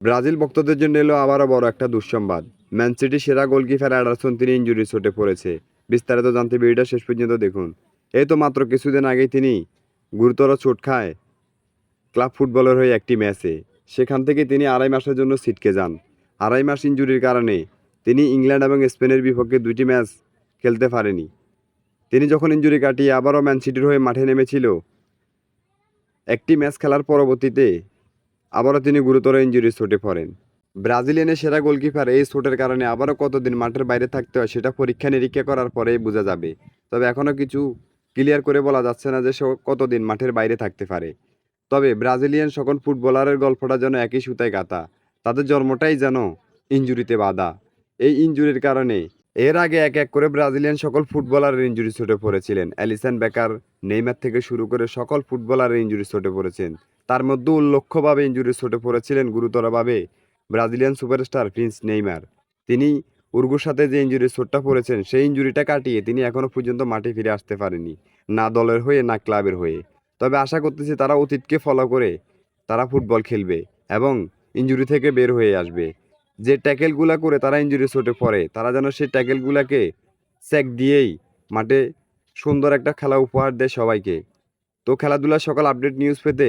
Brazil ভক্তদের জন্য এলো আবারও বড় একটা দুঃসংবাদ। ম্যান সিটি সেরা গোলকিপার অ্যাডারসন, তিনি ইঞ্জুরি চোটে পড়েছে। বিস্তারিত জানতে ভিডিওটা শেষ পর্যন্ত দেখুন। এই তো মাত্র কিছুদিন আগেই তিনি গুরুতর চোট খায় ক্লাব ফুটবলের হয়ে একটি ম্যাচে। সেখান থেকে তিনি আড়াই মাসের জন্য ছিটকে যান। আড়াই মাস ইঞ্জুরির কারণে তিনি ইংল্যান্ড এবং স্পেনের বিপক্ষে দুটি ম্যাচ খেলতে পারেনি। তিনি যখন ইঞ্জুরি কাটিয়ে আবারও ম্যান সিটির হয়ে মাঠে নেমেছিল, একটি ম্যাচ খেলার পরবর্তীতে আবারও তিনি গুরুতর ইঞ্জুরি চোটে পড়েন। ব্রাজিলিয়ানের সেরা গোলকিপার এই চোটের কারণে আবারও কতদিন মাঠের বাইরে থাকতে হয় সেটা পরীক্ষা নিরীক্ষা করার পরেই বোঝা যাবে। তবে এখনও কিছু ক্লিয়ার করে বলা যাচ্ছে না যে সে কতদিন মাঠের বাইরে থাকতে পারে। তবে ব্রাজিলিয়ান সকল ফুটবলারের গল্পটা যেন একই সুতায় গাঁথা। তাদের জন্মটাই যেন ইঞ্জুরিতে বাধা। এই ইঞ্জুরির কারণে এর আগে এক এক করে ব্রাজিলিয়ান সকল ফুটবলারের ইঞ্জুরি ছুটে পড়েছিলেন। অ্যালিসন বেকার, নেইমার থেকে শুরু করে সকল ফুটবলারের ইঞ্জুরি ছুটে পড়েছেন। তার মধ্যে উল্লেখ্যভাবে ইঞ্জুরি ছুটে পড়েছিলেন গুরুতরভাবে ব্রাজিলিয়ান সুপারস্টার প্রিন্স নেইমার। তিনি উর্গুর সাথে যে ইঞ্জুরি চোটটা পড়েছেন, সেই ইঞ্জুরিটা কাটিয়ে তিনি এখনও পর্যন্ত মাঠে ফিরে আসতে পারেনি না দলের হয়ে, না ক্লাবের হয়ে। তবে আশা করতেছি তারা অতীতকে ফলো করে তারা ফুটবল খেলবে এবং ইঞ্জুরি থেকে বের হয়ে আসবে। যে ট্যাকেলগুলা করে তারা ইঞ্জুরি চোটে পড়ে, তারা যেন সেই ট্যাকেলগুলাকে স্যাক দিয়েই মাঠে সুন্দর একটা খেলা উপহার দেয় সবাইকে। তো খেলাধুলার সকল আপডেট নিউজ পেতে